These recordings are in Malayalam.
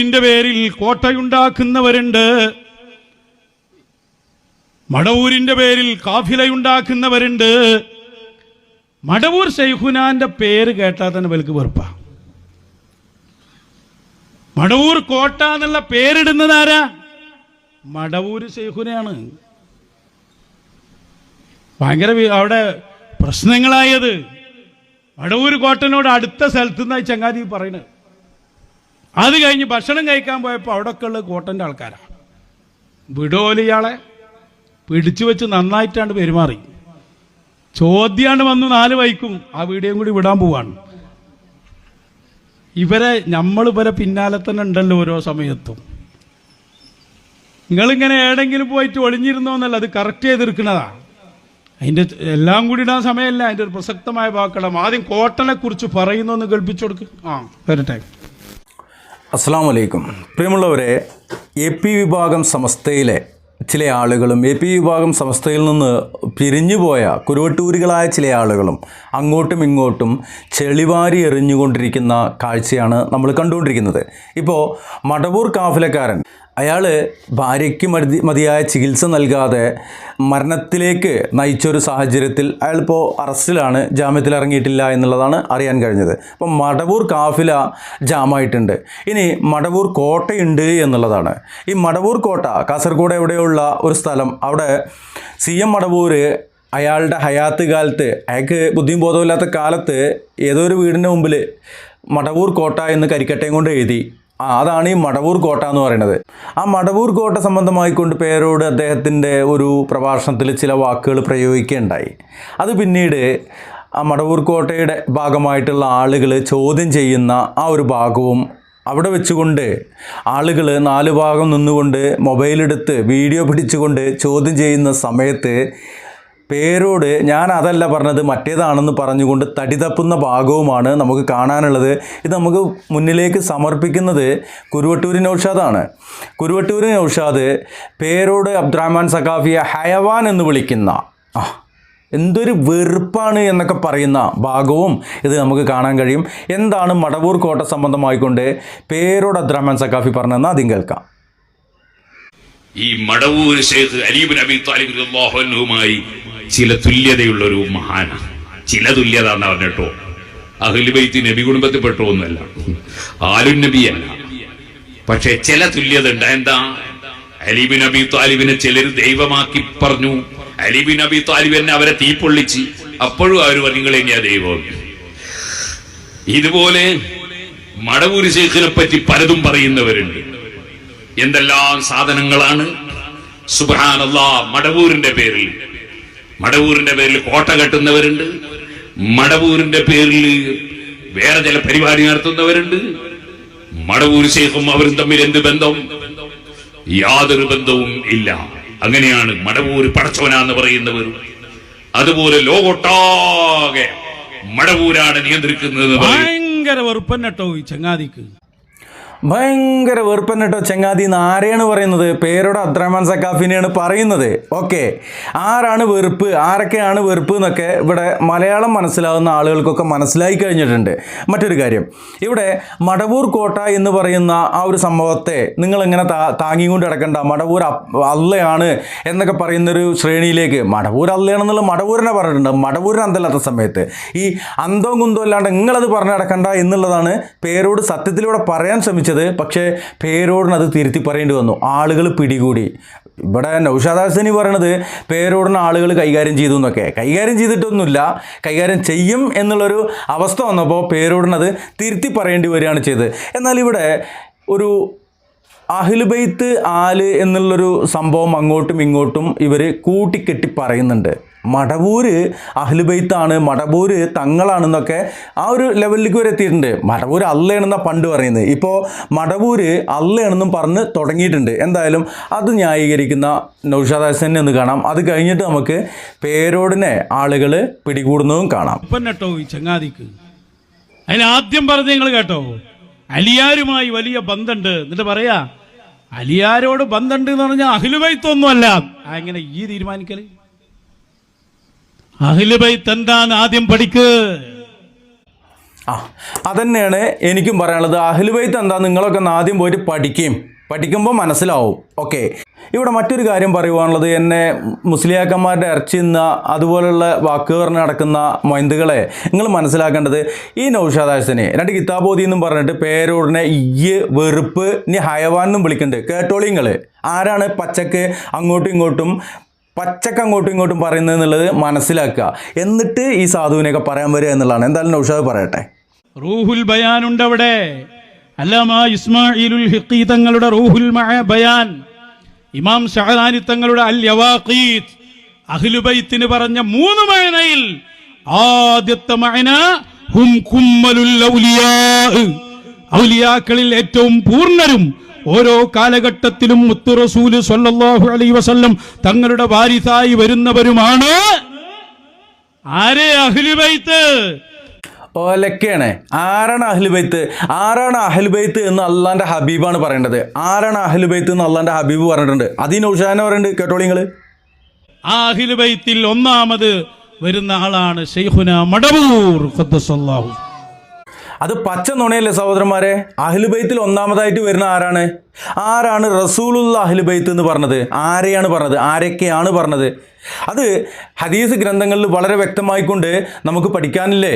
ഇതിന്റെ പേരിൽ കോട്ടയുണ്ടാക്കുന്നവരുണ്ട്. മടവൂരിന്റെ പേരിൽ കാഫിലയുണ്ടാക്കുന്നവരുണ്ട്. മടവൂർ ഷെയ്ഖുനാന്റെ പേര് കേട്ടാൽ തന്നെ വലുക്ക് വെറുപ്പാ. മടവൂർ കോട്ട എന്നുള്ള പേരിടുന്നത് ആരാ? മടവൂർ ഷെയ്ഖുനാണ് ഭയങ്കര അവിടെ പ്രശ്നങ്ങളായത്. മടവൂർ കോട്ടനോട് അടുത്ത സ്ഥലത്ത് നിന്നായി ചങ്ങാതി പറയുന്നത്. അത് കഴിഞ്ഞ് ഭക്ഷണം കഴിക്കാൻ പോയപ്പോൾ അവിടെയൊക്കെ ഉള്ള കോട്ടന്റെ ആൾക്കാരാണ് വിടോലിയാളെ പിടിച്ചു വെച്ച് നന്നായിട്ടാണ് പെരുമാറി. ചോദ്യാണ്ട് വന്ന് നാല് വൈക്കും ആ വീഡിയോയും കൂടി വിടാൻ പോവാണ്. ഇവരെ നമ്മൾ ഇവരെ പിന്നാലെ തന്നെ ഉണ്ടല്ലോ ഓരോ സമയത്തും. നിങ്ങളിങ്ങനെ ഏടെങ്കിലും പോയിട്ട് ഒളിഞ്ഞിരുന്നോ എന്നല്ല അത് കറക്റ്റ് ചെയ്തിരിക്കുന്നതാ അതിന്റെ എല്ലാം കൂടി ഇടാൻ സമയമല്ല അതിന്റെ ഒരു പ്രസക്തമായ വാക്കണം ആദ്യം കോട്ടനെ കുറിച്ച് പറയുന്നു എന്ന് കേൾപ്പിച്ചു കൊടുക്ക്. ആ വരട്ടെ. അസ്സാം വലൈക്കും പ്രിയമുള്ളവരെ എ പി വിഭാഗം സമസ്തയിലെ ചില ആളുകളും എ പി വിഭാഗം സമസ്തയിൽ നിന്ന് പിരിഞ്ഞുപോയ കുരുവട്ടൂരികളായ ചില ആളുകളും അങ്ങോട്ടും ഇങ്ങോട്ടും ചെളിവാരി എറിഞ്ഞുകൊണ്ടിരിക്കുന്ന കാഴ്ചയാണ് നമ്മൾ കണ്ടുകൊണ്ടിരിക്കുന്നത്. ഇപ്പോൾ മടവൂർ കാഫിലക്കാരൻ അയാൾ ഭാര്യയ്ക്ക് മതി മതിയായ ചികിത്സ നൽകാതെ മരണത്തിലേക്ക് നയിച്ചൊരു സാഹചര്യത്തിൽ അയാളിപ്പോൾ അറസ്റ്റിലാണ് ജാമ്യത്തിൽ ഇറങ്ങിയിട്ടില്ല എന്നുള്ളതാണ് അറിയാൻ കഴിഞ്ഞത്. അപ്പം മടവൂർ കാഫില ജാമായിട്ടുണ്ട്. ഇനി മടവൂർ കോട്ടയുണ്ട് എന്നുള്ളതാണ്. ഈ മടവൂർ കോട്ട കാസർഗോഡ് എവിടെയുള്ള ഒരു സ്ഥലം? അവിടെ സി എം മടവൂർ അയാളുടെ ഹയാത്ത് കാലത്ത് അയാൾക്ക് ബുദ്ധിയും ബോധമില്ലാത്ത കാലത്ത് ഏതോ ഒരു വീടിന്റെ മുമ്പിൽ മടവൂർ കോട്ട എന്ന് കരിക്കട്ടയും കൊണ്ട് എഴുതി. അതാണ് ഈ മടവൂർ കോട്ട എന്ന് പറയുന്നത്. ആ മടവൂർ കോട്ട സംബന്ധമായിക്കൊണ്ട് പേരോട് അദ്ദേഹത്തിന്റെ ഒരു പ്രഭാഷണത്തിൽ ചില വാക്കുകൾ പ്രയോഗിക്കുകയുണ്ടായി. അത് പിന്നീട് ആ മടവൂർ കോട്ടയുടെ ഭാഗമായിട്ടുള്ള ആളുകൾ ചോദ്യം ചെയ്യുന്ന ആ ഒരു ഭാഗവും അവിടെ വെച്ചുകൊണ്ട് ആളുകൾ നാല് ഭാഗം നിന്നുകൊണ്ട് മൊബൈലെടുത്ത് വീഡിയോ പിടിച്ചുകൊണ്ട് ചോദ്യം ചെയ്യുന്ന സമയത്ത് പേരോട് ഞാൻ അതല്ല പറഞ്ഞത് മറ്റേതാണെന്ന് പറഞ്ഞുകൊണ്ട് തടി തപ്പുന്ന ഭാഗവുമാണ് നമുക്ക് കാണാനുള്ളത്. ഇത് നമുക്ക് മുന്നിലേക്ക് സമർപ്പിക്കുന്നത് കുരുവട്ടൂരി നൗഷാദാണ് കുരുവട്ടൂരി നൗഷാദ് പേരോട് അബ്ദുറഹ്മാൻ സഖാഫിയെ ഹയവാൻ എന്ന് വിളിക്കുന്ന എന്തൊരു വെറുപ്പാണ് എന്നൊക്കെ പറയുന്ന ഭാഗവും ഇത് നമുക്ക് കാണാൻ കഴിയും. എന്താണ് മടവൂർ കോട്ട സംബന്ധമായിക്കൊണ്ട് പേരോട് അബ്ദുറഹ്മാൻ സഖാഫി പറഞ്ഞതെന്ന് ആദ്യം കേൾക്കാം. ഈ മടവൂർ താലിബ് റളിയല്ലാഹുവിനുമായി ചില തുല്യതയുള്ള ഒരു മഹാന. ചില തുല്യത എന്ന് പറഞ്ഞിട്ടോ അഹ്ലുബൈത്ത് നബി കുടുംബത്തിൽപ്പെട്ടോ ഒന്നുമല്ല. ആരും നബിയല്ല പക്ഷെ ചില തുല്യത ഉണ്ട്. എന്താ അലിബിൻ അബി താലിബിനെ ചിലർ ദൈവമാക്കി പറഞ്ഞു. അലിബിൻ അബി താലിബിനെ അവരെ തീപ്പൊള്ളിച്ച്. അപ്പോഴും അവർ പറഞ്ഞു "നിങ്ങൾ തന്നെയാ ദൈവം. ഇതുപോലെ മടവൂരി ശേഖിനെ പറ്റി പലതും പറയുന്നവരുണ്ട്. എന്തെല്ലാം സാധനങ്ങളാണ്? സുബാനല്ലാ മടവൂരിന്റെ പേരിൽ. മടവൂരിന്റെ പേരിൽ കോട്ട കെട്ടുന്നവരുണ്ട്. മടവൂരിന്റെ പേരിൽ വേറെ ചില പരിപാടി നടത്തുന്നവരുണ്ട്. മടവൂർ ശേഖും അവരും തമ്മിൽ എന്ത് ബന്ധം? യാതൊരു ബന്ധവും ഇല്ല. അങ്ങനെയാണ് മടവൂർ പടച്ചവനാന്ന് പറയുന്നവർ അതുപോലെ ലോകൊട്ടാകെ മടവൂരാണ് നിയന്ത്രിക്കുന്നത് എന്ന്. ഭയങ്കര വെറുപ്പന്നെട്ടോ ഈ ചങ്ങാതിക്ക്. ഭയങ്കര വെറുപ്പൻ കേട്ടോ ചങ്ങാതി എന്ന് ആരെയാണ് പറയുന്നത്? പേരോട് അബ്ദുറഹ്മാൻ സക്കാഫിനെയാണ് പറയുന്നത്. ഓക്കെ. ആരാണ് വെറുപ്പ്? ആരൊക്കെയാണ് വെറുപ്പ് എന്നൊക്കെ ഇവിടെ മലയാളം മനസ്സിലാവുന്ന ആളുകൾക്കൊക്കെ മനസ്സിലായി കഴിഞ്ഞിട്ടുണ്ട്. മറ്റൊരു കാര്യം. ഇവിടെ മടവൂർ കോട്ട എന്ന് പറയുന്ന ആ ഒരു സംഭവത്തെ നിങ്ങൾ എങ്ങനെ താ താങ്ങിക്കൊണ്ട് കിടക്കണ്ട മടവൂർ അല്ലയാണ് എന്നൊക്കെ പറയുന്നൊരു ശ്രേണിയിലേക്ക്. മടവൂർ അല്ലയാണെന്നുള്ള മടവൂരിനെ പറഞ്ഞിട്ടുണ്ട്. മടവൂരിന് അന്തല്ലാത്ത സമയത്ത്. ഈ അന്തവും കുന്തവും അല്ലാണ്ട് നിങ്ങളത് പറഞ്ഞു കിടക്കണ്ട എന്നുള്ളതാണ് പേരോട് സത്യത്തിലൂടെ പറയാൻ ശ്രമിച്ചത്. പക്ഷേ പേരോടിനത് അത് തിരുത്തി പറയേണ്ടി വന്നു. ആളുകൾ പിടികൂടി. ഇവിടെ നൗഷാദ് പറയണത് പേരോടിന് ആളുകൾ കൈകാര്യം ചെയ്തു എന്നൊക്കെ. കൈകാര്യം ചെയ്തിട്ടൊന്നുമില്ല. കൈകാര്യം ചെയ്യും എന്നുള്ളൊരു അവസ്ഥ വന്നപ്പോൾ പേരോടിനത് തിരുത്തി പറയേണ്ടി വരികയാണ് ചെയ്തത്. എന്നാൽ ഇവിടെ ഒരു അഹിൽബൈത്ത് ആൽ എന്നുള്ളൊരു സംഭവം അങ്ങോട്ടും ഇങ്ങോട്ടും ഇവർ കൂട്ടിക്കെട്ടി പറയുന്നുണ്ട്. മടവൂര് അഹ്ലുബൈത്താണ് മടവൂര് തങ്ങളാണെന്നൊക്കെ ആ ഒരു ലെവലിലേക്ക് വരെ എത്തിയിട്ടുണ്ട്. മടവൂര് അല്ലയാണെന്നാണ് പണ്ട് പറയുന്നത്. ഇപ്പോൾ മടവൂര് അല്ലയാണെന്നും പറഞ്ഞ് തുടങ്ങിയിട്ടുണ്ട്. എന്തായാലും അത് ന്യായീകരിക്കുന്ന നൗഷാദ് ഹസനെ കാണാം. അത് കഴിഞ്ഞിട്ട് നമുക്ക് പേരോടിനെ ആളുകൾ പിടികൂടുന്നതും കാണാം. കേട്ടോ ഈ ചങ്ങാതിക്ക്. അതിൽ ആദ്യം പറഞ്ഞ നിങ്ങൾ കേട്ടോ. അലിയാരുമായി വലിയ ബന്ധമുണ്ട്. എന്നിട്ട് പറയാ അലിയാരോട് ബന്ധമുണ്ട് എന്ന് പറഞ്ഞാൽ അഖിലുബൈത്തൊന്നുമല്ല അങ്ങനെ ഈ തീരുമാനിക്കൽ? എന്താണ് ആദ്യം പഠിക്ക്. ആ അതന്നെയാണ് എനിക്കും പറയാനുള്ളത്. അഹ്ലുബൈത്ത് എന്താ നിങ്ങളൊക്കെ ആദ്യം പോയിട്ട് പഠിക്കുകയും പഠിക്കുമ്പോൾ മനസ്സിലാവും. ഓക്കെ. ഇവിടെ മറ്റൊരു കാര്യം പറയുവാനുള്ളത് എന്നെ മുസ്ലിയാക്കന്മാരുടെ ഇറച്ചിന്ന അതുപോലുള്ള വാക്ക് പറഞ്ഞ് നടക്കുന്ന മൊയന്തുകളെ നിങ്ങൾ മനസ്സിലാക്കേണ്ടത് ഈ നൗഷാദാസിനെ രണ്ട് കിതാബോധി എന്നും പറഞ്ഞിട്ട് പേരോടിനെ ഇയ്യ് വെറുപ്പ് ഇനി ഹയവാൻ എന്നും വിളിക്കുന്നുണ്ട് കേട്ടോളിങ്ങൾ ആരാണ് പച്ചക്ക് അങ്ങോട്ടും ഇങ്ങോട്ടും പച്ചക്ക് അങ്ങോട്ടും ഇങ്ങോട്ടും പറയുന്നത് എന്നുള്ളത് മനസ്സിലാക്കുക. എന്നിട്ട് ഈ സാധുവിനെയൊക്കെ പറയാൻ വരിക എന്നുള്ളതാണ്. എന്തായാലും നൗഷാദ് പറയട്ടെ. റൂഹുൽ ബയാൻ ഉണ്ട് അവിടെ അല്ലാമ ഇസ്മായിലുൽ തങ്ങളുടെ റൂഹുൽ ബയാൻ. ഇമാം ഷഹദാനി തങ്ങളുടെ അൽ യവാഖീത്ത് അഹ്ലുബൈത്തിന് പറഞ്ഞ മൂന്ന് മഴനയിൽ ആദ്യത്തെ മഴന ഹും കുമ്മലുൽ ഔലിയാ. ഔലിയാക്കളിൽ ഏറ്റവും പൂർണരും ഓരോ കാലഘട്ടത്തിലും മുത്തു റസൂൽ സല്ലല്ലാഹു അലൈഹി വസല്ലം തങ്ങളുടെ വാരിസായി വരുന്നവരുമാണ് ആരെ അഹ്ലുബൈത്ത് ഓലക്കാണ് ആരാണ് അഹ്ലുബൈത്ത് ആരാണ് അഹ്ലുബൈത്ത് എന്ന് അള്ളാന്റെ ഹബീബാണ് പറയേണ്ടത്. ആരാണ് അഹ്ലുബൈത്ത് എന്ന് അള്ളാന്റെ ഹബീബ് പറഞ്ഞിട്ടുണ്ട്. അതിന് ഉഷാന പറയുന്നുണ്ട് കേട്ടോളി നിങ്ങൾ ആ അഹ്ലുബൈത്തിൽ ഒന്നാമത് വരുന്ന ആളാണ് ഷെയ്ഖുന മടവൂർ ഖദ്ദസല്ലാഹു അത് പച്ച നുണയല്ലേ സഹോദരന്മാരെ? അഹ്ലുബൈത്തിൽ ഒന്നാമതായിട്ട് വരുന്ന ആരാണ്? ആരാണ് റസൂലുള്ള അഹ്ലുബൈത്ത് എന്ന് പറഞ്ഞത്? ആരെയാണ് പറഞ്ഞത്? ആരൊക്കെയാണ് പറഞ്ഞത്? അത് ഹദീസ് ഗ്രന്ഥങ്ങളിൽ വളരെ വ്യക്തമായിക്കൊണ്ട് നമുക്ക് പഠിക്കാനില്ലേ?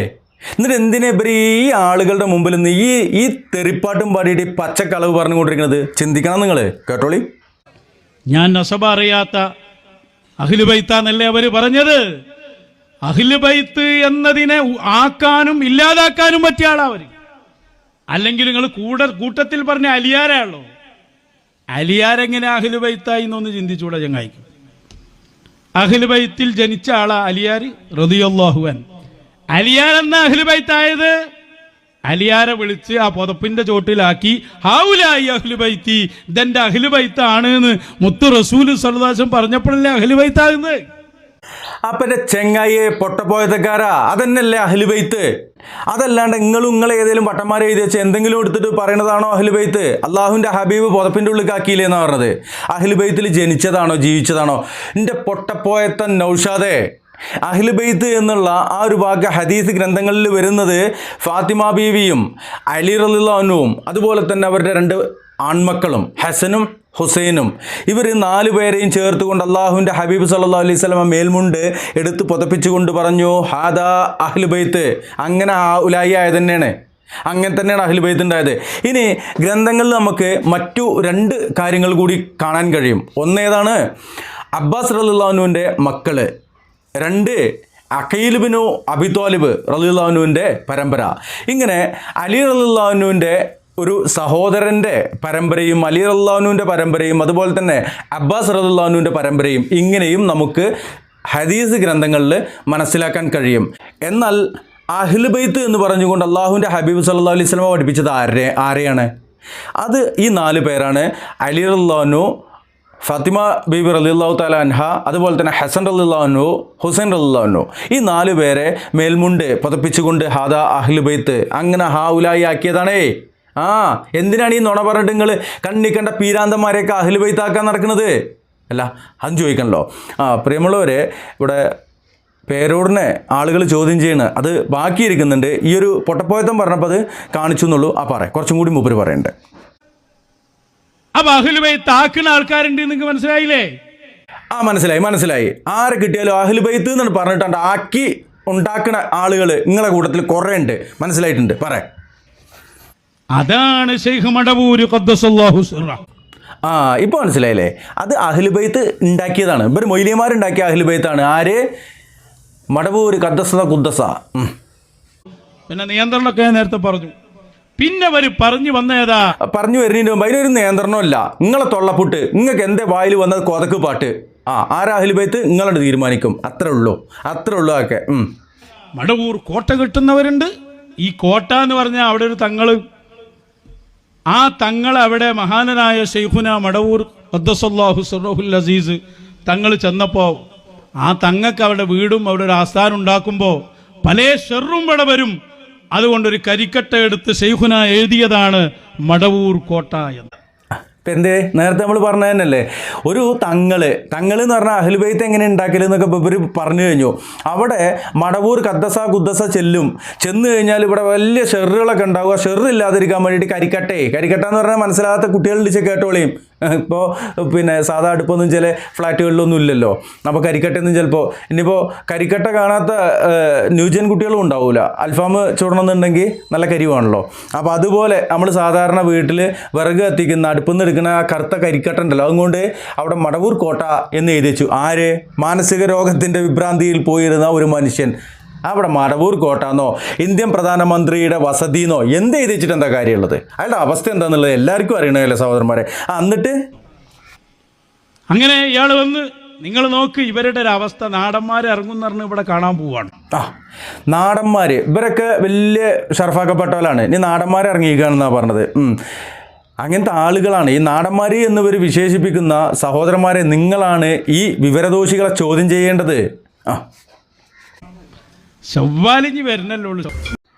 എന്നിട്ട് എന്തിനെ ഇവർ ഈ ആളുകളുടെ മുമ്പിൽ നിന്ന് ഈ ഈ തെറിപ്പാട്ടും പാടിയിട്ട് ഈ പച്ചക്കളവ് പറഞ്ഞുകൊണ്ടിരിക്കുന്നത്? ചിന്തിക്കണം നിങ്ങൾ കേട്ടോളി. ഞാൻ നസബ അറിയാത്ത അഖിലുബൈത്താന്നല്ലേ അവർ പറഞ്ഞത്? അഖിലുബൈത്ത് എന്നതിനെ ആക്കാനും ഇല്ലാതാക്കാനും പറ്റിയ ആളാ അവർ അല്ലെങ്കിൽ നിങ്ങൾ കൂടെ കൂട്ടത്തിൽ പറഞ്ഞ അലിയാരാണല്ലോ അലിയാരെങ്ങനെ അഖിലുബൈത്തായി എന്നൊന്ന് ചിന്തിച്ചൂടെ ചങ്ങായിക്കും. അഖിലുബൈത്തിൽ ജനിച്ച ആളാ അലിയാർ റതിയല്ലാഹുവൻ അലിയാർ എന്ന അഖിലുബൈത്തായത് അലിയാരെ വിളിച്ച് ആ പുതപ്പിന്റെ ചോട്ടിലാക്കി ഹൗലായി അഹ്ലുബൈത്തി ഇതെന്റെ അഖിലുബൈത്താണ് എന്ന് മുത്തു റസൂൽ സർദാശം പറഞ്ഞപ്പോഴല്ലേ അഖിലുബൈത്താകുന്നത് അപ്പന്റെ ചെങ്ങായിയെ പൊട്ടപ്പോയത്തക്കാരാ അതന്നെയല്ലേ അഹ്ലുബൈത്ത് അതല്ലാണ്ട് നിങ്ങളും നിങ്ങളെ ഏതെങ്കിലും വട്ടന്മാരെ എഴുതി വെച്ച് എന്തെങ്കിലും എടുത്തിട്ട് പറയണതാണോ അഹ്ലുബൈത്ത് അള്ളാഹുവിന്റെ ഹബീബ് പുതപ്പിന്റെ ഉള്ളിൽ എന്നാ പറഞ്ഞത്? അഹ്ലുബൈത്തിൽ ജനിച്ചതാണോ ജീവിച്ചതാണോ? എന്റെ പൊട്ടപ്പോയത്ത നൗഷാദേ. അഹ്ലുബൈത്ത് എന്നുള്ള ആ ഒരു വാക്ക് ഹദീസ് ഗ്രന്ഥങ്ങളിൽ വരുന്നത് ഫാത്തിമ ബീവിയും അലി റലിള്ളാനുവും അതുപോലെ തന്നെ അവരുടെ രണ്ട് ആൺമക്കളും ഹസനും ഹുസൈനും. ഇവർ നാലു പേരെയും ചേർത്തുകൊണ്ട് അള്ളാഹുവിന്റെ ഹബീബ് സല്ലാ അലൈഹി സ്വലമ മേൽമുണ്ട് എടുത്ത് പുതപ്പിച്ചുകൊണ്ട് പറഞ്ഞു ഹാദാ അഹ്ലു ബൈത്ത്. അങ്ങനെ ആ ഉലായി തന്നെയാണ്. അങ്ങനെ തന്നെയാണ് അഹ്ലുബൈത്ത് ഉണ്ടായത്. ഇനി ഗ്രന്ഥങ്ങളിൽ നമുക്ക് മറ്റു രണ്ട് കാര്യങ്ങൾ കൂടി കാണാൻ കഴിയും. ഒന്നേതാണ് അബ്ബാസ് റലുല്ലാനുവിന്റെ മക്കൾ. രണ്ട് അഖയിലുബിനു അബിത്വാലിബ് റലിള്ളാഹുനുവിന്റെ പരമ്പര. ഇങ്ങനെ അലി റലിള്ളാഹുനുവിന്റെ ഒരു സഹോദരന്റെ പരമ്പരയും അലി റല്ലാഹുനുവിന്റെ പരമ്പരയും അതുപോലെ തന്നെ അബ്ബാസ് റലിള്ളാഹുനുവിന്റെ പരമ്പരയും ഇങ്ങനെയും നമുക്ക് ഹദീസ് ഗ്രന്ഥങ്ങളിൽ മനസ്സിലാക്കാൻ കഴിയും. എന്നാൽ അഹ്ലുബൈത്ത് എന്ന് പറഞ്ഞുകൊണ്ട് അള്ളാഹുവിന്റെ ഹബീബ് സല്ലാ അലൈഹി സ്വലമ പഠിപ്പിച്ചത് ആരെ ആരെയാണ്? അത് ഈ നാല് പേരാണ്. അലി റല്ലാനു ഫാത്തിമ ബീബി റലിള്ളാഹു താല അൻഹ അതുപോലെ തന്നെ ഹസൻ റലിള്ളാഹു ഹുസൈൻ റലിള്ളാഹു ഈ നാല് പേരെ മേൽമുണ്ട് പതപ്പിച്ചുകൊണ്ട് ഹാദ അഹ്ലുബൈത്ത് അങ്ങനെ ഹാ ഉലായി ആക്കിയതാണേ. ആ എന്തിനാണ് ഈ നുണ പറഞ്ഞിട്ട് നിങ്ങൾ കണ്ണിക്കണ്ട കണ്ട പീരാന്തന്മാരെയൊക്കെ വൈത്താക്കാൻ നടക്കുന്നത് അല്ല അത് ചോദിക്കണല്ലോ. ആ പ്രിയമുള്ളവരെ ഇവിടെ പേരോടിനെ ആളുകൾ ചോദ്യം ചെയ്യണ. അത് ബാക്കിയിരിക്കുന്നുണ്ട്. ഈ ഒരു പൊട്ടപ്പോയത്തം പറഞ്ഞപ്പോൾ അത് കാണിച്ചു എന്നുള്ളൂ. ആ പറയാം കുറച്ചും കൂടി മൂപ്പര് പറയുന്നുണ്ട് അപ്പൊ അഹിലുബൈ താക്കുന്ന ആൾക്കാരുണ്ട് നിങ്ങൾക്ക് മനസ്സിലായില്ലേ? ആ മനസ്സിലായി മനസ്സിലായി. ആരെ കിട്ടിയാലും അഹിൽ ബൈത്ത് എന്നാണ് പറഞ്ഞിട്ടുണ്ട് ആക്കി ഉണ്ടാക്കുന്ന ആളുകൾ നിങ്ങളെ കൂട്ടത്തിൽ കുറേ ഉണ്ട് മനസ്സിലായിട്ടുണ്ട്. പറ. അതാണ് ഷെയ്ഖ് മടവൂര് ഖദ്ദസല്ലാഹു സിറ. ആ ഇപ്പൊ മനസ്സിലായില്ലേ? അത് അഹ്ലുബൈത്ത് ഉണ്ടാക്കിയതാണ്. ഇവർ മൊയ്ലിയന്മാരുണ്ടാക്കിയ അഹ്ലുബൈത്ത് ആണ് ആര്? മടവൂര് കദ്ദസ കുദ്ദസ പിന്നെ നിയന്ത്രണമൊക്കെ നേരത്തെ പറഞ്ഞു. പിന്നെ അവർ പറഞ്ഞു വന്നേതാ പറഞ്ഞു വരുന്നതിന് മുമ്പ് അതിനൊരു നിയന്ത്രണമില്ല നിങ്ങളെ തൊള്ളപ്പുട്ട് നിങ്ങൾക്ക് എന്തേ വായിൽ വന്നത് കൊതക്ക് പാട്ട്. ആ ആരാ അഹ്ലുബൈത്ത് നിങ്ങളോട് തീരുമാനിക്കും. അത്രേ ഉള്ളൂ. അത്രേ ഉള്ളൂ ഒക്കെ മടവൂർ കോട്ട കിട്ടുന്നവരുണ്ട്. ഈ കോട്ട എന്ന് പറഞ്ഞാൽ അവിടെ ഒരു തങ്ങൾ ആ തങ്ങൾ അവിടെ മഹാനനായ ഷെയ്ഖുന മടവൂർ ഖദ്ദസല്ലാഹു സുറഹുൽ അസീസ് തങ്ങൾ ചെന്നപ്പോൾ ആ തങ്ങൾക്ക് അവിടെ വീടും അവിടെ ഒരു ആസ്ഥാനം ഉണ്ടാക്കുമ്പോൾ പല ഷെറും ഇവിടെ വരും. അതുകൊണ്ടൊരു കരിക്കട്ട എടുത്ത് ഷെയ്ഖുന എഴുതിയതാണ് മടവൂർ കോട്ട എന്ന്. ഇപ്പം എന്തേ നേരത്തെ നമ്മൾ പറഞ്ഞ തന്നെയല്ലേ ഒരു തങ്ങൾ തങ്ങൾ എന്ന് പറഞ്ഞാൽ അഹ്ലുബൈത്ത് എങ്ങനെ ഉണ്ടാക്കൽ എന്നൊക്കെ ഇവർ പറഞ്ഞു കഴിഞ്ഞു. അവിടെ മടവൂർ കദ്ദസ കുദ്ദസ ചെല്ലും. ചെന്ന് കഴിഞ്ഞാൽ ഇവിടെ വലിയ ഷെറുകളൊക്കെ ഉണ്ടാവുക ഷെറില്ലാതിരിക്കാൻ വേണ്ടിയിട്ട് കരിക്കട്ടെ. കരിക്കട്ട എന്ന് പറഞ്ഞാൽ മനസ്സിലാകാത്ത കുട്ടികളുടെ കേട്ടോളിയും ഇപ്പോൾ പിന്നെ സാധാ അടുപ്പൊന്നും ചില ഫ്ലാറ്റുകളിലൊന്നും ഇല്ലല്ലോ. അപ്പോൾ കരിക്കട്ടയൊന്നും ചിലപ്പോൾ ഇനിയിപ്പോൾ കരിക്കട്ട കാണാത്ത ന്യൂജൻ കുട്ടികളും ഉണ്ടാവില്ല അൽഫാം ചൂടണമെന്നുണ്ടെങ്കിൽ നല്ല കരിവാണല്ലോ. അപ്പോൾ അതുപോലെ നമ്മൾ സാധാരണ വീട്ടിൽ വിറക് കത്തിക്കുന്ന അടുപ്പിൽ നിന്ന് എടുക്കുന്ന ആ കറുത്ത കരിക്കട്ട ഉണ്ടല്ലോ. അതുകൊണ്ട് അവിടെ മടവൂർ കോട്ട എന്ന് എഴുതി വെച്ചു. ആര്? മാനസിക രോഗത്തിന്റെ വിഭ്രാന്തിയിൽ പോയിരുന്ന ഒരു മനുഷ്യൻ. അവിടെ മടവൂർ കോട്ടാന്നോ? ഇന്ത്യൻ പ്രധാനമന്ത്രിയുടെ വസതിന്നോ? എന്ത് എഴുതിച്ചിട്ട് എന്താ കാര്യമുള്ളത്? അയാളുടെ അവസ്ഥ എന്താണെന്നുള്ളത് എല്ലാവർക്കും അറിയണമല്ലേ സഹോദരന്മാരെ? ആ എന്നിട്ട്? അങ്ങനെ ഇയാൾ വന്ന് നിങ്ങൾ നോക്ക് ഇവരുടെ ഒരു അവസ്ഥ. നാടന്മാർ ഇറങ്ങുന്ന പറഞ്ഞ് ഇവിടെ കാണാൻ പോവാണ്. ആ നാടന്മാർ ഇവരൊക്കെ വലിയ ഷർഫാക്കപ്പെട്ടവരാണ്. ഇനി നാടന്മാർ ഇറങ്ങിയിരിക്കുകയാണെന്നാണ് പറഞ്ഞത്. അങ്ങനത്തെ ആളുകളാണ്. ഈ നാടന്മാർ എന്നിവർ വിശേഷിപ്പിക്കുന്ന സഹോദരന്മാരെ നിങ്ങളാണ് ഈ വിവരദോഷികളെ ചോദ്യം ചെയ്യേണ്ടത്. ആ. ചൊവ്വാലിഞ്ഞ് വരുന്നല്ലോ ഉള്ളൂ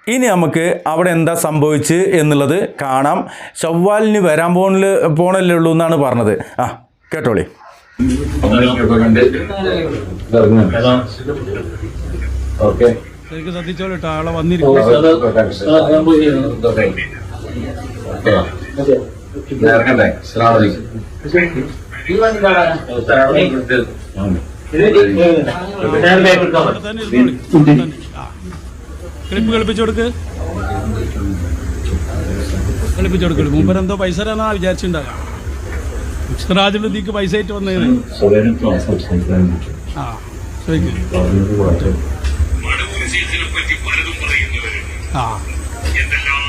ഇനി നമുക്ക് അവിടെ എന്താ സംഭവിച്ച് എന്നുള്ളത് കാണാം ചൊവ്വാലിന് വരാൻ പോണിൽ പോണല്ലേ ഉള്ളൂ എന്നാണ് പറഞ്ഞത് ആ കേട്ടോളി ഓക്കെ ശരിക്കും ശ്രദ്ധിച്ചോളൂ കേട്ടോ ആളെ വന്നിരിക്കും ഇറങ്ങണ്ടേ ക്ലിപ്പ് കൊടുക്ക് പൈസ തരാന്നാ വിചാരിച്ചിട്ടുണ്ടാകാം സിറാജുദ്ദീക്ക് പൈസ ആയിട്ട് വന്നേ ആ. ആ. എന്തെല്ലാം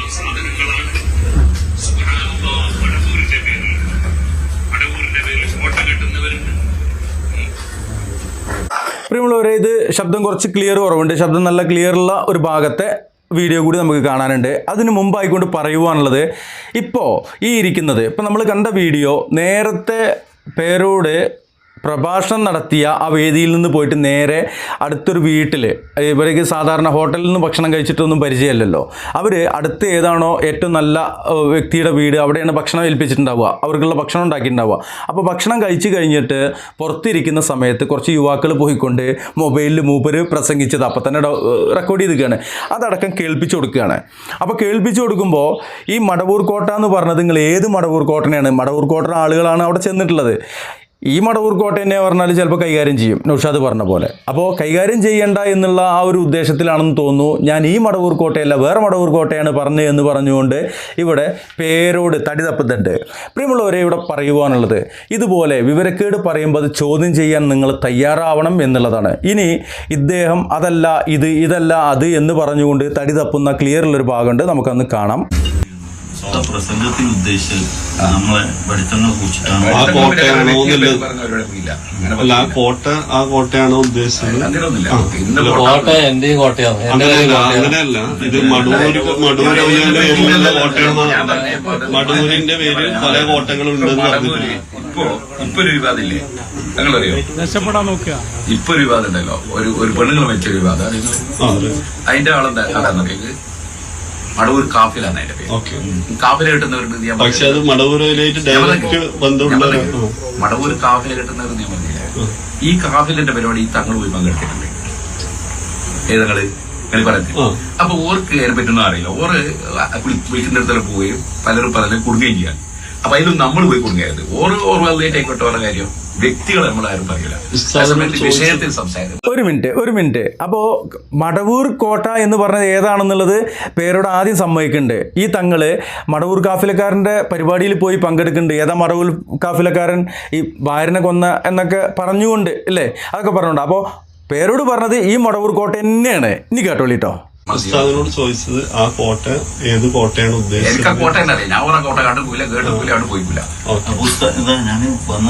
പ്രിയമുള്ളവരെ ഇത് ശബ്ദം കുറച്ച് ക്ലിയർ കുറവുണ്ട്. ശബ്ദം നല്ല ക്ലിയർ ഉള്ള ഒരു ഭാഗത്തെ വീഡിയോ കൂടി നമുക്ക് കാണാനുണ്ട്. അതിന് മുമ്പായിക്കൊണ്ട് പറയുവാനുള്ളത് ഇപ്പോൾ ഈ ഇരിക്കുന്നത് ഇപ്പോൾ നമ്മൾ കണ്ട വീഡിയോ നേരത്തെ പേരോട് പ്രഭാഷണം നടത്തിയ ആ വേദിയിൽ നിന്ന് പോയിട്ട് നേരെ അടുത്തൊരു വീട്ടിൽ ഇവർക്ക് സാധാരണ ഹോട്ടലിൽ നിന്ന് ഭക്ഷണം കഴിച്ചിട്ടൊന്നും പരിചയമില്ലല്ലോ. അവർ അടുത്ത് ഏതാണോ ഏറ്റവും നല്ല വ്യക്തിയുടെ വീട് അവിടെയാണ് ഭക്ഷണം ഏൽപ്പിച്ചിട്ടുണ്ടാവുക. അവർക്കുള്ള ഭക്ഷണം ഉണ്ടാക്കിയിട്ടുണ്ടാവുക. അപ്പോൾ ഭക്ഷണം കഴിച്ച് കഴിഞ്ഞിട്ട് പുറത്തിരിക്കുന്ന സമയത്ത് കുറച്ച് യുവാക്കൾ പോയിക്കൊണ്ട് മൊബൈലിൽ മൂപ്പര് പ്രസംഗിച്ചത് അപ്പം തന്നെ റെക്കോർഡ് ചെയ്തിരിക്കുകയാണ്. അതടക്കം കേൾപ്പിച്ചു കൊടുക്കുകയാണ്. അപ്പോൾ കേൾപ്പിച്ചു കൊടുക്കുമ്പോൾ ഈ മടവൂർ കോട്ട എന്ന് പറഞ്ഞത് നിങ്ങൾ ഏത് മടവൂർ കോട്ടനെയാണ് മടവൂർ കോട്ട ആളുകളാണ് അവിടെ ചെന്നിട്ടുള്ളത്. ഈ മടവൂർ കോട്ടയെന്നെ പറഞ്ഞാൽ ചിലപ്പോൾ കൈകാര്യം ചെയ്യും. നൗഷാദ് പറഞ്ഞ പോലെ. അപ്പോൾ കൈകാര്യം ചെയ്യേണ്ട എന്നുള്ള ആ ഒരു ഉദ്ദേശത്തിലാണെന്ന് തോന്നുന്നു. ഞാൻ ഈ മടവൂർ കോട്ടയല്ല വേറെ മടവൂർ കോട്ടയാണ് പറഞ്ഞത് എന്ന് പറഞ്ഞുകൊണ്ട് ഇവിടെ പേരോട് തടി തപ്പുന്നുണ്ട് പ്രിയമുള്ളവരെ ഇവിടെ പറയുവാനുള്ളത് ഇതുപോലെ വിവരക്കേട് പറയുമ്പോൾ അത് ചോദ്യം ചെയ്യാൻ നിങ്ങൾ തയ്യാറാവണം എന്നുള്ളതാണ്. ഇനി ഇദ്ദേഹം അതല്ല ഇത് ഇതല്ല അത് എന്ന് പറഞ്ഞുകൊണ്ട് തടി തപ്പുന്ന ക്ലിയറുള്ളൊരു ഭാഗമുണ്ട്. നമുക്കന്ന് കാണാം. പ്രസംഗത്തിൽ ഉദ്ദേശിച്ചത് നമ്മളെ വെളിച്ചെണ്ണ കുറിച്ചിട്ടാണ്. ആ കോട്ടയാണോ അല്ല ആ കോട്ട ആ കോട്ടയാണോ ഉദ്ദേശിച്ചത്? കോട്ട എന്റെയും കോട്ടയാണ്. എന്റെ അങ്ങനെയല്ല കോട്ടയാണ്. അങ്ങനെയല്ല. ഇത് മടൂര് മടൂർ ഔലിയാന്റെ പേരിലുള്ള കോട്ടയാണ്? മടൂരിന്റെ പേരിൽ പല കോട്ടകളും ഉണ്ടെന്ന് ഇപ്പോ ഇപ്പൊ ഒരു വിവാദമില്ലേ? ഞങ്ങളറിയോ ഇപ്പൊ ഒരു വിവാദം ഉണ്ടല്ലോ ഒരു ഒരു പെണ്ണുങ്ങൾ വെച്ച ഒരു വിവാദം അതെ. അതിന്റെ ആളെന്താ? ആരാന്നറിയത് മടവൂർ കാഫിലാണ് അതിന്റെ പേര്. കാഫില കിട്ടുന്നവരുണ്ട് ഞാൻ പക്ഷെ അത് ഡയറക്റ്റ് മടവൂർ കാഫില കിട്ടുന്നവർ ഞാൻ പറഞ്ഞില്ല. ഈ കാഫിലിന്റെ പരിപാടി ഈ തങ്ങൾ പോയി പങ്കെടുത്തിട്ടുണ്ട്. ഏതങ്ങൾ അപ്പൊ ഓർക്ക് അതിനെ പറ്റുന്ന അറിയില്ല. ഓറ് കുളി- വിളിക്കുന്നിടത്തെല്ലാം പോവുകയും പലരും പലരും കൊടുക്കുകയും ചെയ്യാൻ അപ്പൊ അതിലും നമ്മൾ പോയി കുടുങ്ങരുത് ഓരോ ഓർവാളിലേക്ക് ആയിക്കോട്ടെ ഓരോ കാര്യം വ്യക്തികളെ നമ്മളാരും പറയില്ല. വിഷയത്തിൽ സംസാരിക്കും ഒരു മിനിറ്റ് ഒരു മിനിറ്റ്. അപ്പോൾ മടവൂർ കോട്ട എന്ന് പറഞ്ഞത് ഏതാണെന്നുള്ളത് പേരോട് ആദ്യം സമ്മതിക്കുന്നുണ്ട് ഈ തങ്ങൾ മടവൂർ കാഫിലക്കാരന്റെ പരിപാടിയിൽ പോയി പങ്കെടുക്കുന്നുണ്ട് ഏതാ മടവൂർ കാഫിലക്കാരൻ? ഈ ഭാര്യനെ കൊന്ന എന്നൊക്കെ പറഞ്ഞുകൊണ്ട് അല്ലേ അതൊക്കെ പറഞ്ഞുകൊണ്ട്. അപ്പോൾ പേരോട് പറഞ്ഞത് ഈ മടവൂർ കോട്ട തന്നെയാണ്. ഇനി കേട്ടോളിട്ടോ ഉസ്താദിനോട് ചോദിച്ചത് ആ കോട്ട ഏത് കോട്ടയാണ് എനിക്ക് ആ ഉദ്ദേശിച്ചത് കോട്ട തന്നെ ഞാൻ ഓരോ കോട്ട കണ്ടു പോയില്ല കേട്ടു പോയില്ല അവിടെ പോയില്ല അപ്പൊ ഞാൻ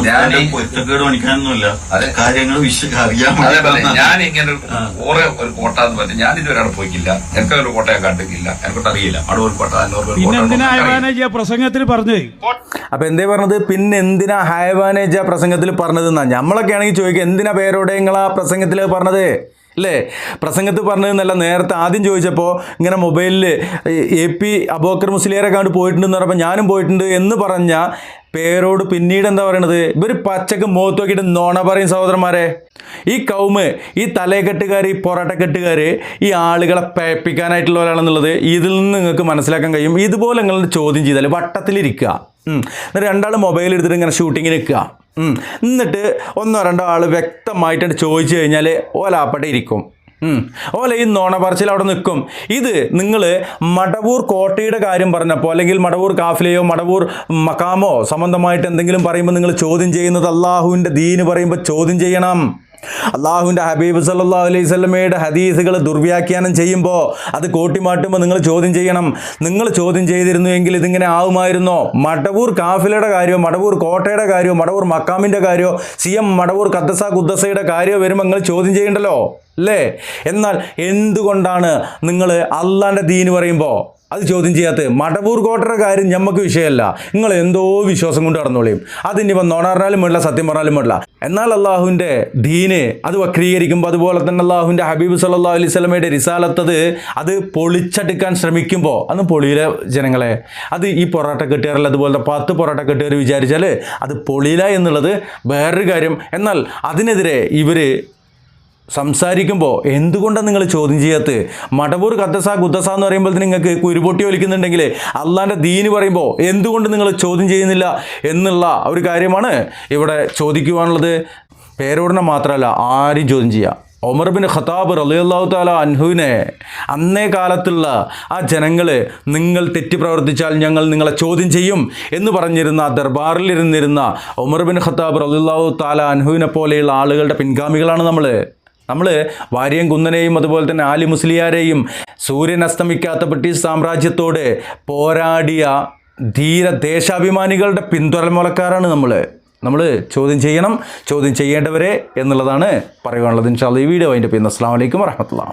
ഞാനീ- പൊരുത്തക്കേട് പണിക്കാനൊന്നുമില്ല അതെ. കാര്യങ്ങൾ വിശ്വ അറിയാൻ അതെ വേണ്ടി പറഞ്ഞെ, ഞാൻ ഇങ്ങനെ ഒരു ഓരോ ഒരു കോട്ട എന്ന് പറഞ്ഞു ഞാൻ ഇതുവരെ അവിടെ പോയിക്കില്ല എനിക്ക് ഒരു കോട്ട ഞാൻ കണ്ടിട്ടില്ല. എനിക്കൊട്ട് അറിയില്ല. ഒരു കോട്ട അന്നൂർ കോട്ട പിന്നെ എന്തിനാ ആ പ്രസംഗത്തിൽ പറഞ്ഞത് അപ്പോൾ എന്തേ പറഞ്ഞത്? പിന്നെ എന്തിനാ ഹൈവാനേജ് ആ പ്രസംഗത്തിൽ പറഞ്ഞത് എന്നാ നമ്മളൊക്കെ ആണെങ്കിൽ ചോദിക്കുക എന്തിനാ പേരോടെ നിങ്ങൾ ആ പ്രസംഗത്തിൽ പറഞ്ഞത്? അല്ലേ? പ്രസംഗത്ത് പറഞ്ഞതെന്നല്ല നേരത്തെ ആദ്യം ചോദിച്ചപ്പോൾ ഇങ്ങനെ മൊബൈലിൽ എ പി അബോക്കർ മുസ്ലിയാരൊക്കെ കണ്ട് പോയിട്ടുണ്ടെന്ന് പറഞ്ഞപ്പോൾ ഞാനും പോയിട്ടുണ്ട് എന്ന് പറഞ്ഞ പേരോട് പിന്നീട് എന്താ പറയണത്? ഇവർ പച്ചക്ക് മുഖത്ത് നോക്കിയിട്ട് നോണ പറയും സഹോദരന്മാരെ. ഈ കൗമ് ഈ തലയെക്കെട്ടുകാർ ഈ പൊറോട്ടക്കെട്ടുകാർ ഈ ആളുകളെ പേപ്പിക്കാനായിട്ടുള്ളവരാണെന്നുള്ളത് ഇതിൽ നിന്ന് നിങ്ങൾക്ക് മനസ്സിലാക്കാൻ കഴിയും. ഇതുപോലെ നിങ്ങൾ ചോദ്യം ചെയ്താൽ വട്ടത്തിലിരിക്കുക. എന്നിട്ട് രണ്ടാൾ മൊബൈൽ എടുത്തിട്ട് ഇങ്ങനെ ഷൂട്ടിങ്ങിന് നിൽക്കുക. എന്നിട്ട് ഒന്നോ രണ്ടോ ആൾ വ്യക്തമായിട്ട് ചോദിച്ചു കഴിഞ്ഞാൽ ഓലാപ്പട്ടെ ഇരിക്കും. ഓല ഈ നോണ പറച്ചിൽ അവിടെ നിൽക്കും. ഇത് നിങ്ങൾ മടവൂർ കോട്ടയുടെ കാര്യം പറഞ്ഞപ്പോൾ അല്ലെങ്കിൽ മടവൂർ കാഫിലയോ മടവൂർ മക്കാമോ സംബന്ധമായിട്ട് എന്തെങ്കിലും പറയുമ്പോൾ നിങ്ങൾ ചോദ്യം ചെയ്യുന്നത് അള്ളാഹുവിന്റെ ദീന് പറയുമ്പോൾ ചോദ്യം ചെയ്യണം. അള്ളാഹുവിന്റെ ഹബീബ് സല്ലാ അലൈഹി സ്വലമയുടെ ഹദീസുകൾ ദുർവ്യാഖ്യാനം ചെയ്യുമ്പോൾ അത് കോട്ടിമാട്ടുമ്പോൾ നിങ്ങൾ ചോദ്യം ചെയ്യണം. നിങ്ങൾ ചോദ്യം ചെയ്തിരുന്നു എങ്കിൽ ഇതിങ്ങനെ ആവുമായിരുന്നോ? മടവൂർ കാഫിലയുടെ കാര്യമോ മടവൂർ കോട്ടയുടെ കാര്യമോ മടവൂർ മക്കാമിന്റെ കാര്യമോ സി എം മടവൂർ ഖദ്ദസ കുദ്ദസയുടെ കാര്യമോ വരുമ്പോൾ നിങ്ങൾ ചോദ്യം ചെയ്യണ്ടല്ലോ? അല്ലേ? എന്നാൽ എന്തുകൊണ്ടാണ് നിങ്ങൾ അള്ളാന്റെ ദീന് പറയുമ്പോൾ അത് ചോദ്യം ചെയ്യാത്ത മടവൂർ കോട്ടയുടെ കാര്യം ഞമ്മക്ക് വിഷയമല്ല. നിങ്ങൾ എന്തോ വിശ്വാസം കൊണ്ട് നടന്നോളിയും അതിനിപ്പോൾ നോണാറിനാലും വേണ്ട സത്യം പറഞ്ഞാലും വേണ്ട എന്നാൽ അള്ളാഹുവിന്റെ ദീന് അത് വക്രീകരിക്കുമ്പോൾ അതുപോലെ തന്നെ അള്ളാഹുവിന്റെ ഹബീബ് സല്ലാ അലൈഹി സ്വലമയുടെ റിസാലത്തത് അത് പൊളിച്ചെടുക്കാൻ ശ്രമിക്കുമ്പോൾ അന്ന് പൊളിയിലെ ജനങ്ങളെ അത് ഈ പൊറോട്ട കെട്ടുകാരല്ല അതുപോലത്തെ പത്ത് പൊറോട്ട കെട്ടുകാർ വിചാരിച്ചാൽ അത് പൊളിയില എന്നുള്ളത് വേറൊരു കാര്യം. എന്നാൽ അതിനെതിരെ ഇവർ സംസാരിക്കുമ്പോൾ എന്തുകൊണ്ടാണ് നിങ്ങൾ ചോദ്യം ചെയ്യാത്തത് മടവൂർ കത്തസ കുത്തസ എന്ന് പറയുമ്പോൾ നിങ്ങൾക്ക് കുരുപൊട്ടി ഒലിക്കുന്നുണ്ടെങ്കിൽ അള്ളാന്റെ ദീന് പറയുമ്പോൾ എന്തുകൊണ്ട് നിങ്ങൾ ചോദ്യം ചെയ്യുന്നില്ല എന്നുള്ള ഒരു കാര്യമാണ് ഇവിടെ ചോദിക്കുവാനുള്ളത്. പേരോടനെ മാത്രമല്ല ആരും ചോദ്യം ചെയ്യാം. ഒമർ ബിൻ ഖത്താബ് റലിയല്ലാഹു താല അൻഹുവിനെ അന്നേ കാലത്തുള്ള ആ ജനങ്ങൾ നിങ്ങൾ തെറ്റി പ്രവർത്തിച്ചാൽ ഞങ്ങൾ നിങ്ങളെ ചോദ്യം ചെയ്യും എന്ന് പറഞ്ഞിരുന്ന ദർബാറിലിരുന്നിരുന്ന ഒമർ ബിൻ ഖത്താബ് റലിയല്ലാഹു താല അൻഹുവിനെ പോലെയുള്ള ആളുകളുടെ പിൻഗാമികളാണ് നമ്മൾ നമ്മൾ വാര്യം കുന്നനെയും അതുപോലെ തന്നെ ആലി മുസ്ലിയാരെയും സൂര്യൻ അസ്തമിക്കാത്ത ബ്രിട്ടീഷ് സാമ്രാജ്യത്തോട് പോരാടിയ ധീര ദേശാഭിമാനികളുടെ പിന്തുടർമുലക്കാരാണ് നമ്മൾ നമ്മൾ ചോദ്യം ചെയ്യണം ചോദ്യം ചെയ്യേണ്ടവരെ എന്നുള്ളതാണ് പറയുവാനുള്ളത് ഇൻഷാല്ല ഈ വീഡിയോ അതിന്റെ പിന്നെ അസ്സാം വലൈക്കും വരഹമത്തുള്ള